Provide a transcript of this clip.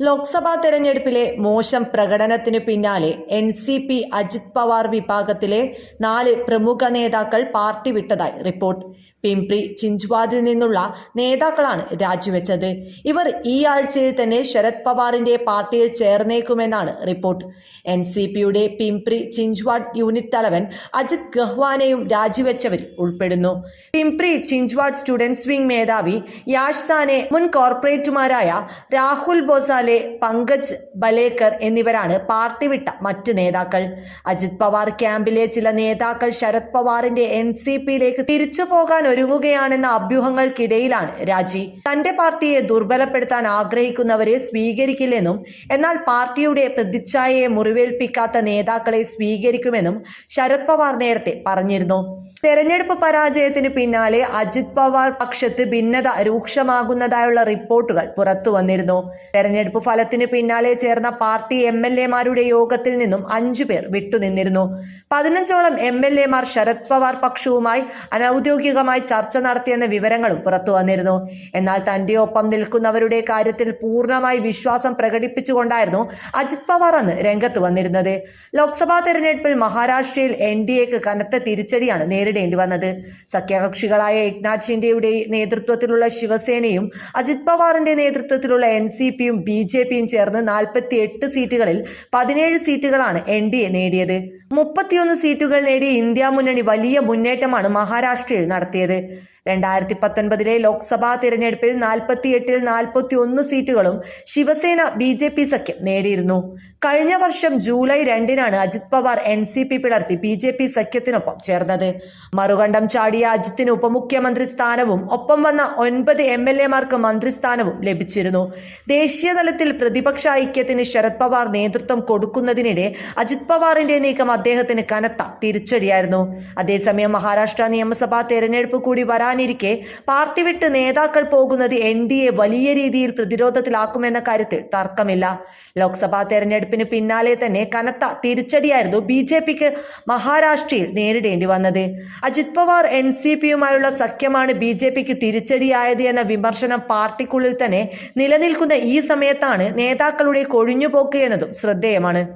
ലോക്സഭാ തെരഞ്ഞെടുപ്പിലെ മോശം പ്രകടനത്തിനു പിന്നാലെ N C P Ajit Pawar വിഭാഗത്തിലെ നാല് പ്രമുഖ നേതാക്കൾ പാർട്ടി വിട്ടതായി റിപ്പോർട്ട്. പിംപ്രി ചിഞ്ച്വാദിൽ നിന്നുള്ള നേതാക്കളാണ് രാജിവെച്ചത്. ഇവർ ഈ ആഴ്ചയിൽ തന്നെ ശരത് പവാറിന്റെ പാർട്ടിയിൽ ചേർന്നേക്കുമെന്നാണ് റിപ്പോർട്ട്. എൻ സി പിയുടെ പിംപ്രി ചിഞ്ച്വാഡ് യൂണിറ്റ് തലവൻ അജിത് ഗഹ്വാനെയും രാജിവെച്ചവരിൽ ഉൾപ്പെടുന്നു. പിംപ്രി ചിഞ്ച്വാഡ് സ്റ്റുഡൻസ് വിംഗ് മേധാവി യാഷ്സാനെ മുൻ കോർപ്പറേറ്റുമാരായ രാഹുൽ ബോസാലെ പങ്കജ് ബലേക്കർ എന്നിവരാണ് പാർട്ടി വിട്ട മറ്റ് നേതാക്കൾ. അജിത് പവാർ ക്യാമ്പിലെ ചില നേതാക്കൾ ശരത് പവാറിന്റെ എൻ സി പിയിലേക്ക് തിരിച്ചു പോകാൻ ഒരുങ്ങുകയാണെന്ന അഭ്യൂഹങ്ങൾക്കിടയിലാണ് രാജി. തന്റെ പാർട്ടിയെ ദുർബലപ്പെടുത്താൻ ആഗ്രഹിക്കുന്നവരെ സ്വീകരിക്കില്ലെന്നും എന്നാൽ പാർട്ടിയുടെ പ്രതിച്ഛായയെ മുറിവേൽപ്പിക്കാത്ത നേതാക്കളെ സ്വീകരിക്കുമെന്നും ശരത് പവാർ നേരത്തെ പറഞ്ഞിരുന്നു. തെരഞ്ഞെടുപ്പ് പരാജയത്തിന് പിന്നാലെ അജിത് പവാർ പക്ഷത്ത് ഭിന്നത രൂക്ഷമാകുന്നതായുള്ള റിപ്പോർട്ടുകൾ പുറത്തു വന്നിരുന്നു. തെരഞ്ഞെടുപ്പ് ഫലത്തിന് പിന്നാലെ ചേർന്ന പാർട്ടി എം എൽ എമാരുടെ യോഗത്തിൽ നിന്നും അഞ്ചു പേർ വിട്ടുനിന്നിരുന്നു. പതിനഞ്ചോളം എം എൽ എമാർ ശരത് പവാർ പക്ഷവുമായി അനൌദ്യോഗികമായി ചർച്ച നടത്തിയെന്ന വിവരങ്ങളും പുറത്തു വന്നിരുന്നു. എന്നാൽ തന്റെ ഒപ്പം നിൽക്കുന്നവരുടെ കാര്യത്തിൽ പൂർണമായി വിശ്വാസം പ്രകടിപ്പിച്ചുകൊണ്ടായിരുന്നു അജിത് പവാർ അന്ന് രംഗത്ത് വന്നിരുന്നത്. ലോക്സഭാ തെരഞ്ഞെടുപ്പിൽ മഹാരാഷ്ട്രയിൽ എൻ ഡി എക്ക് കനത്ത തിരിച്ചടിയാണ് നേരിടേണ്ടി വന്നത്. സഖ്യകക്ഷികളായ ഏക്നാഥ് ഷിൻഡെയുടെ നേതൃത്വത്തിലുള്ള ശിവസേനയും അജിത് പവാറിന്റെ നേതൃത്വത്തിലുള്ള എൻ സി പിയും ബി ജെ പിയും ചേർന്ന് നാൽപ്പത്തി എട്ട് സീറ്റുകളിൽ പതിനേഴ് സീറ്റുകളാണ് എൻ ഡി എ നേടിയത്. മുപ്പത്തിയൊന്ന് സീറ്റുകൾ നേടിയ ഇന്ത്യ മുന്നണി വലിയ മുന്നേറ്റമാണ് മഹാരാഷ്ട്രയിൽ നടത്തിയത്. sucede രണ്ടായിരത്തി പത്തൊൻപതിലെ ലോക്സഭാ തിരഞ്ഞെടുപ്പിൽ നാൽപ്പത്തിയെട്ടിൽ നാൽപ്പത്തി ഒന്ന് സീറ്റുകളും ശിവസേന ബി ജെ പി സഖ്യം നേടിയിരുന്നു. കഴിഞ്ഞ വർഷം ജൂലൈ രണ്ടിനാണ് Ajit Pawar N C P പിളർത്തി B J P സഖ്യത്തിനൊപ്പം ചേർന്നത്. മറുകണ്ഠം ചാടിയ അജിത്തിന് ഉപമുഖ്യമന്ത്രി സ്ഥാനവും ഒപ്പം വന്ന ഒൻപത് എം എൽ എമാർക്ക് മന്ത്രിസ്ഥാനവും ലഭിച്ചിരുന്നു. ദേശീയ തലത്തിൽ പ്രതിപക്ഷ ഐക്യത്തിന് ശരത് പവാർ നേതൃത്വം കൊടുക്കുന്നതിനിടെ അജിത് പവാറിന്റെ നീക്കം അദ്ദേഹത്തിന് കനത്ത തിരിച്ചടിയായിരുന്നു. അതേസമയം മഹാരാഷ്ട്ര നിയമസഭാ തെരഞ്ഞെടുപ്പ് കൂടി വരാനിരിക്കെ പാർട്ടി വിട്ട് നേതാക്കൾ പോകുന്നത് എൻ ഡി എ വലിയ രീതിയിൽ പ്രതിരോധത്തിലാക്കുമെന്ന കാര്യത്തിൽ തർക്കമില്ല. ലോക്സഭാ തെരഞ്ഞെടുപ്പിന് പിന്നാലെ തന്നെ കനത്ത തിരിച്ചടിയായിരുന്നു ബി ജെ പിക്ക് മഹാരാഷ്ട്രയിൽ നേരിടേണ്ടി വന്നത്. അജിത് പവാർ എൻ സി പിയുമായുള്ള സഖ്യമാണ് ബി ജെ പിക്ക് തിരിച്ചടിയായത് എന്ന വിമർശനം പാർട്ടിക്കുള്ളിൽ തന്നെ നിലനിൽക്കുന്ന ഈ സമയത്താണ് നേതാക്കളുടെ കൊഴിഞ്ഞുപോക്ക് എന്നതും ശ്രദ്ധേയമാണ്.